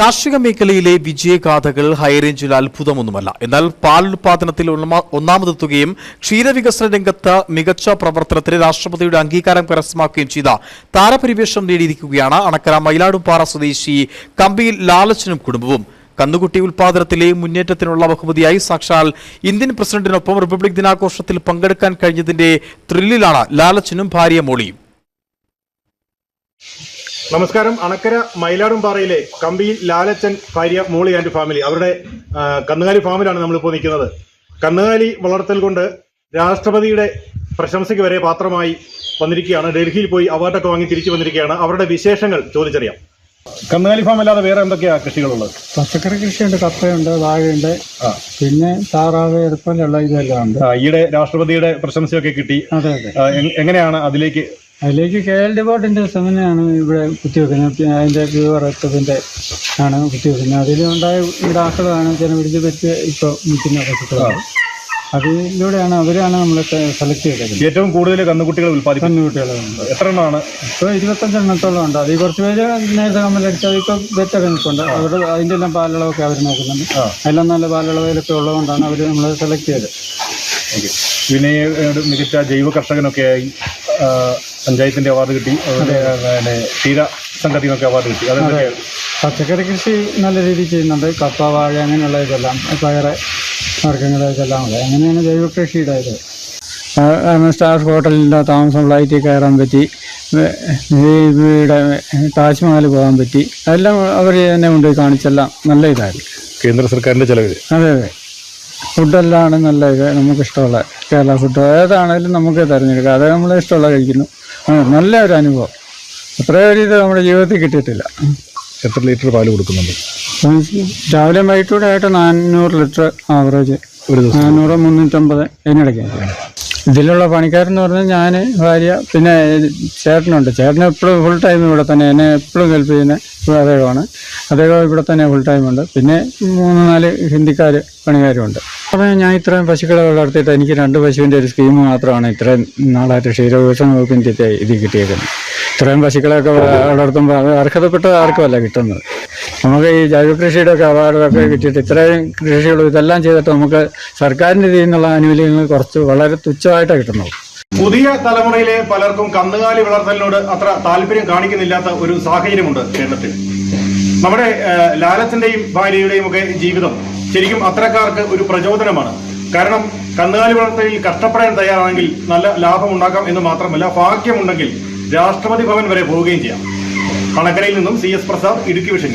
കാർഷിക മേഖലയിലെ വിജയഗാഥകൾ ഹൈറേഞ്ചിൽ അത്ഭുതമൊന്നുമല്ല. എന്നാൽ പാൽ ഉൽപാദനത്തിൽ ഒന്നാമതെത്തുകയും ക്ഷീരവികസന രംഗത്ത് മികച്ച പ്രവർത്തനത്തിന് രാഷ്ട്രപതിയുടെ അംഗീകാരം കരസ്ഥമാക്കുകയും ചെയ്ത താരപരിവേഷം നേടിയിരിക്കുകയാണ് അണക്കര മയിലാടുംപാറ സ്വദേശി കമ്പിയിൽ ലാലച്ചനും കുടുംബവും. കന്നുകുട്ടി ഉൽപാദനത്തിലെ മുന്നേറ്റത്തിനുള്ള ബഹുമതിയായി സാക്ഷാൽ ഇന്ത്യൻ പ്രസിഡന്റിനൊപ്പം റിപ്പബ്ലിക് ദിനാഘോഷത്തിൽ പങ്കെടുക്കാൻ കഴിഞ്ഞതിന്റെ ത്രില്ലിലാണ് ലാലച്ചനും ഭാര്യ മോളിയും. നമസ്കാരം. അണക്കര മയിലാടുംപാറയിലെ കമ്പിയിൽ ലാലച്ചൻ ഭാര്യ മോളി ആൻഡ് ഫാമിലി. അവരുടെ കന്നുകാലി ഫാമിലാണ് നമ്മളിപ്പോൾ നിൽക്കുന്നത്. കന്നുകാലി വളർത്തൽ കൊണ്ട് രാഷ്ട്രപതിയുടെ പ്രശംസയ്ക്ക് വരെ പാത്രമായി വന്നിരിക്കുകയാണ്. ഡൽഹിയിൽ പോയി അവാർഡൊക്കെ വാങ്ങി തിരിച്ചു വന്നിരിക്കുകയാണ്. അവരുടെ വിശേഷങ്ങൾ ചോദിച്ചറിയാം. കന്നുകാലി ഫാം അല്ലാതെ വേറെ എന്തൊക്കെയാണ് കൃഷികളുള്ളത്? പച്ചക്കറി കൃഷിയുണ്ട് കപ്പയുണ്ട് വാഴയുണ്ട്. പിന്നെ താറാവ് എടുപ്പല്ല ഇതെല്ലാം ഉണ്ട്. ഈയിടെ രാഷ്ട്രപതിയുടെ പ്രശംസയൊക്കെ കിട്ടി. അതെ അതെ. എങ്ങനെയാണ് അതിലേക്ക് അതിലേക്ക് കെ എൽ ഡി ബോർഡിന്റെ സെമിനാണ് ഇവിടെ കുത്തിവെക്കുന്നത്. അതിന്റെ പ്യൂർ എത്തതിന്റെ ആണ് കുത്തിവെക്കുന്നത്. അതിലുണ്ടായ ഇടാക്കളാണ് പിടിച്ച് പറ്റി ഇപ്പോൾ നിൽക്കുന്ന പശുക്കളാണ് അതിലൂടെയാണ് അവരാണ് നമ്മളെ സെലക്ട് ചെയ്തത് ഏറ്റവും കൂടുതൽ കന്നുകുട്ടികൾ ഉൽപ്പാദിപ്പിക്കുന്ന കന്നുകുട്ടികളുണ്ട് എത്ര എണ്ണമാണ്? ഇപ്പോൾ ഇരുപത്തഞ്ചെണ്ണത്തോളം ഉണ്ട്. അതിൽ കുറച്ച് പേര് നേരത്തെ കമ്മലടിച്ചാൽ ഇപ്പോൾ ബെറ്റൊക്കെ നിൽക്കുന്നുണ്ട് അവരുടെ അതിന്റെ എല്ലാം പാലളവൊക്കെ അവർ നോക്കുന്നുണ്ട്. അതെല്ലാം നല്ല പാലളവിലൊക്കെ ഉള്ളതുകൊണ്ടാണ് അവർ നമ്മൾ സെലക്ട് ചെയ്തത്. പിന്നെ മികച്ച ജൈവ കർഷകനൊക്കെയായി ആ, പഞ്ചായത്തിന്റെ അവാർഡ് കിട്ടി. അതുപോലെ പിന്നെ ക്ഷീര സംഘത്തിൽ നിന്നൊക്കെ അവാർഡ് കിട്ടി അതെന്തൊക്കെയാണ് പച്ചക്കറി കൃഷി നല്ല രീതിയിൽ ചെയ്യുന്നുണ്ട്. കപ്പ വാഴ അങ്ങനെയുള്ള ഇതെല്ലാം പയറ് വർഗങ്ങൾ ഇതെല്ലാം ഉണ്ട് അങ്ങനെയാണ് ജൈവ കൃഷിയുടെ ഇത്. ആ, സ്റ്റാർ ഹോട്ടലിന്റെ താമസം ഫ്ലൈറ്റിൽ കയറാൻ പറ്റി. വേ- ഈ ഇവിടെ താജ്മഹൽ പോകാൻ പറ്റി. അതെല്ലാം അവർ തന്നെ കൊണ്ടുപോയി കാണിച്ചെല്ലാം നല്ല ഇതായിരുന്നു. കേന്ദ്ര സർക്കാരിന്റെ ചിലവ് അതെ അതെ. ഫുഡെല്ലാം ആണ് നല്ല ഇത് നമുക്കിഷ്ടമുള്ള കേരള ഫുഡ് ഏതാണെങ്കിലും നമുക്ക് തിരഞ്ഞെടുക്കാം. അത് നമ്മൾ ഇഷ്ടമുള്ള കഴിക്കുന്നു. ആ, നല്ല ഒരു അനുഭവം. അത്രയും ഇത് നമ്മുടെ ജീവിതത്തിൽ കിട്ടിയിട്ടില്ല. എത്ര ലിറ്റർ പാൽ കൊടുക്കുന്നുണ്ട്? രാവിലെ വൈകിട്ടൂടെ ആയിട്ട് നാനൂറ് ലിറ്റർ ആവറേജ്. ഒരു ദിവസം. നാനൂറ് മുന്നൂറ്റമ്പത് അതിനിടയ്ക്ക്. ഇതിലുള്ള പണിക്കാരെന്ന് പറഞ്ഞാൽ ഞാൻ ഭാര്യ പിന്നെ ചേട്ടനുണ്ട്. ചേട്ടൻ എപ്പോഴും ഫുൾ ടൈം ഇവിടെ തന്നെ. എന്നെ എപ്പോഴും ഹെൽപ്പ് ചെയ്യുന്ന അദ്ദേഹമാണ്. അദ്ദേഹം ഇവിടെ തന്നെ ഫുൾ ടൈം ഉണ്ട്. പിന്നെ മൂന്ന് നാല് ഹിന്ദിക്കാർ പണിക്കാരുണ്ട്. അപ്പോൾ ഞാൻ ഇത്രയും പശുക്കളെ വളർത്തിയിട്ട് എനിക്ക് രണ്ട് പശുവിന്റെ ഒരു സ്കീം മാത്രമാണ് ഇത്രയും നാളായിട്ട് ക്ഷീരവികസന വകുപ്പിന്റെ ഇത് കിട്ടിയേക്കുന്നത്. ഇത്രയും പശുക്കളെയൊക്കെ വളർത്തുമ്പോൾ അർഹതപ്പെട്ട ആർക്കുമല്ല കിട്ടുന്നത്. നമുക്ക് ഈ ജൈവ കൃഷിയുടെ ഒക്കെ അവാർഡൊക്കെ കിട്ടിയിട്ട് ഇത്രയും കൃഷികളും ഇതെല്ലാം ചെയ്തിട്ട് നമുക്ക് സർക്കാരിന്റെ ഇതിൽ നിന്നുള്ള ആനുകൂല്യങ്ങൾ കുറച്ച് വളരെ തുച്ഛമായിട്ടാണ് കിട്ടുന്നത് പുതിയ തലമുറയിലെ പലർക്കും കന്നുകാലി വളർത്തലിനോട് അത്ര താല്പര്യം കാണിക്കുന്നില്ലാത്ത ഒരു സാഹചര്യമുണ്ട് കേരളത്തിൽ. നമ്മുടെ ലാലത്തിന്റെയും ഭാര്യയുടെയും ഒക്കെ ജീവിതം ശരിക്കും അത്തരക്കാർക്ക് ഒരു പ്രചോദനമാണ്. കാരണം കന്നുകാലി വളർത്തലിൽ കഷ്ടപ്പെടാൻ തയ്യാറാണെങ്കിൽ നല്ല ലാഭം ഉണ്ടാക്കാം എന്ന് മാത്രമല്ല ഭാഗ്യമുണ്ടെങ്കിൽ രാഷ്ട്രപതി ഭവൻ വരെ പോവുകയും ചെയ്യാം. കണക്കരയിൽ നിന്നും C S Prasad Idukki vision